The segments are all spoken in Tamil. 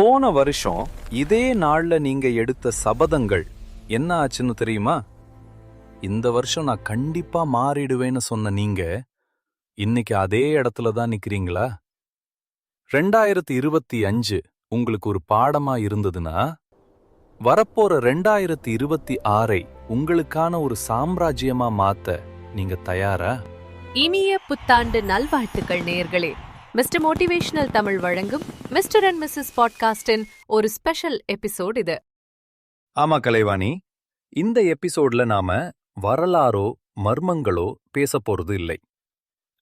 போன வருஷம் இதே நாள்ல நீங்க எடுத்த சபதங்கள் என்ன ஆச்சுன்னு தெரியுமா? இந்த வருஷம் நான் கண்டிப்பா மாறிடுவேன்னு சொன்ன நீங்க இன்னைக்கு அதே இடத்துல தான் நிக்கிறீங்களா? ரெண்டாயிரத்தி இருபத்தி அஞ்சு உங்களுக்கு ஒரு பாடமா இருந்ததுன்னா வரப்போற ரெண்டாயிரத்தி இருபத்தி ஆறை உங்களுக்கான ஒரு சாம்ராஜ்யமா மாத்த நீங்க தயாரா? இனிய புத்தாண்டு நல்வாழ்த்துக்கள் நேர்களே. மிஸ்டர் மோட்டிவேஷனல் தமிழ் வழங்கும் மிஸ்டர் அண்ட் மிஸ்ஸஸ் பாட்காஸ்டின் ஒரு ஸ்பெஷல் எபிசோட் இது. ஆமா கலைவாணி இந்த எபிசோட்ல நாம வரலாறோ மர்மங்களோ பேச போறது இல்லை.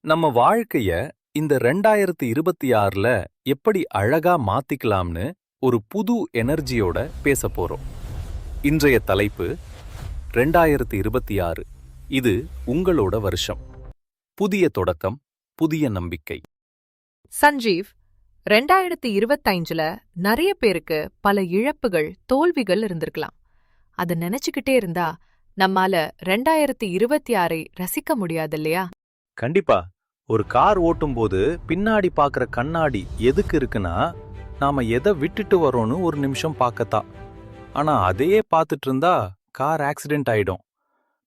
நம்ம வாழ்க்கைய இந்த ரெண்டாயிரத்தி இருபத்தி ஆறுல எப்படி அழகா மாத்திக்கலாம்னு ஒரு புது எனர்ஜியோட பேச போறோம். இன்றைய தலைப்பு ரெண்டாயிரத்தி இருபத்தி ஆறு. இது உங்களோட வருஷம். புதிய தொடக்கம் புதிய நம்பிக்கை. சஞ்சீவ் ரெண்டாயிரத்தி இருபத்தைஞ்சுல நிறைய பேருக்கு பல இழப்புகள் தோல்விகள் இருந்திருக்கலாம். அத நினைச்சுக்கிட்டே இருந்தா நம்மால ரெண்டாயிரத்தி இருபத்தி ஆறை ரசிக்க முடியாது இல்லையா? கண்டிப்பா. ஒரு கார் ஓட்டும் போது பின்னாடி பாக்குற கண்ணாடி எதுக்கு இருக்குன்னா நாம எதை விட்டுட்டு வரோன்னு ஒரு நிமிஷம் பார்க்கத்தா ஆனா அதையே பார்த்துட்டு இருந்தா கார் ஆக்சிடென்ட் ஆயிடும்.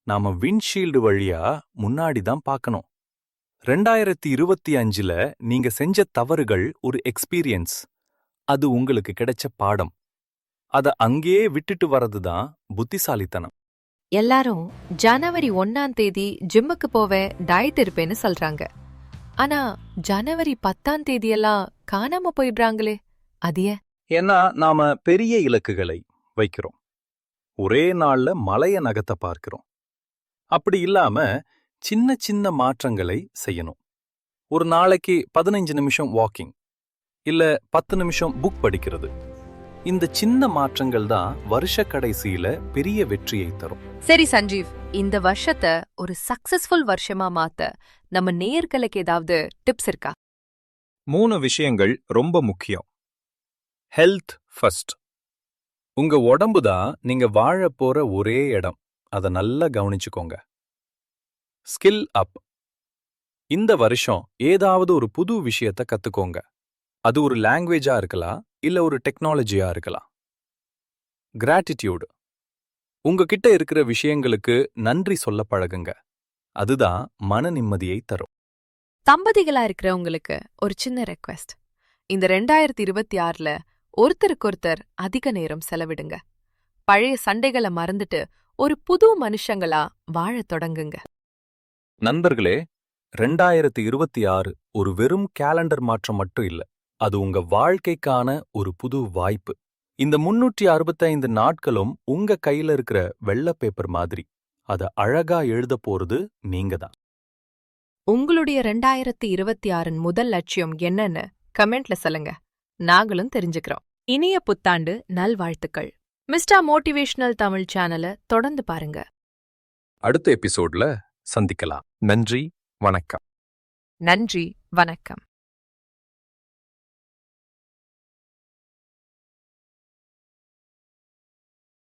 நாம விண்ட்ஷீல்டு வழியா முன்னாடி தான் பார்க்கணும் ரெண்டாயிரத்தி இருபத்தி அஞ்சுல நீங்க செஞ்ச தவறுகள் ஒரு எக்ஸ்பீரியன்ஸ் அது உங்களுக்கு கிடைச்ச பாடம். அத அங்கேயே விட்டுட்டு வர்றது தான் புத்திசாலித்தனம். எல்லாரும் ஜனவரி ஒன்னாம் தேதி ஜிம்முக்கு போவேன் டயட் இருப்பேன்னு சொல்றாங்க. ஆனா ஜனவரி பத்தாம் தேதியெல்லாம் காணாம போயிடுறாங்களே அது ஏன்? ஏன்னா நாம பெரிய இலக்குகளை வைக்கிறோம். ஒரே நாள்ல மலைய நகத்தை பார்க்கிறோம். அப்படி இல்லாம சின்ன சின்ன மாற்றங்களை செய்யணும். ஒரு நாளைக்கு பதினைஞ்சு நிமிஷம் வாக்கிங் இல்ல பத்து நிமிஷம் புக் படிக்கிறது. இந்த சின்ன மாற்றங்கள் தான் வருஷ கடைசியில பெரிய வெற்றியை தரும். சரி சஞ்சீவ். இந்த வருஷத்தை ஒரு சக்சஸ்ஃபுல் வருஷமா மாத்த நம்ம நேயர்களுக்கு ஏதாவது டிப்ஸ் இருக்கா? மூணு விஷயங்கள் ரொம்ப முக்கியம். ஹெல்த் ஃபர்ஸ்ட் உங்க உடம்பு தான் நீங்க வாழ போற ஒரே இடம். அதை நல்லா கவனிச்சுக்கோங்க. Skill up. இந்த வருஷம் ஏதாவது ஒரு புது விஷயத்த கத்துக்கோங்க. அது ஒரு லாங்குவேஜா இருக்கலாம் இல்ல ஒரு டெக்னாலஜியா இருக்கலாம். கிராட்டிடியூடு. உங்ககிட்ட இருக்கிற விஷயங்களுக்கு நன்றி சொல்ல பழகுங்க. அதுதான் மன நிம்மதியை தரும். தம்பதிகளா இருக்கிறவங்களுக்கு ஒரு சின்ன ரெக்வெஸ்ட் இந்த ரெண்டாயிரத்தி இருபத்தி ஆறுல ஒருத்தருக்கொருத்தர் அதிக நேரம் செலவிடுங்க. பழைய சண்டைகளை மறந்துட்டு ஒரு புது மனுஷங்களா வாழத் தொடங்குங்க. நண்பர்களே ரெண்டாயிரத்தி இருபத்தி ஆறு ஒரு வெறும் கேலண்டர் மாற்றம் மட்டும் இல்ல அது உங்க வாழ்க்கைக்கான ஒரு புது வாய்ப்பு. இந்த முன்னூற்றி அறுபத்தைந்து நாட்களும் உங்க கையில இருக்கிற வெள்ள பேப்பர் மாதிரி. அத அழகா எழுத போறது நீங்க தான். உங்களுடைய ரெண்டாயிரத்தி இருபத்தி ஆறின் முதல் லட்சியம் என்னன்னு கமெண்ட்ல சொல்லுங்க. நாங்களும் தெரிஞ்சுக்கிறோம். இனிய புத்தாண்டு நல்வாழ்த்துக்கள். மிஸ்டர் மோட்டிவேஷனல் தமிழ் சேனலை தொடர்ந்து பாருங்க. அடுத்த எபிசோட்ல சந்திக்கலாம். நன்றி வணக்கம். நன்றி வணக்கம்.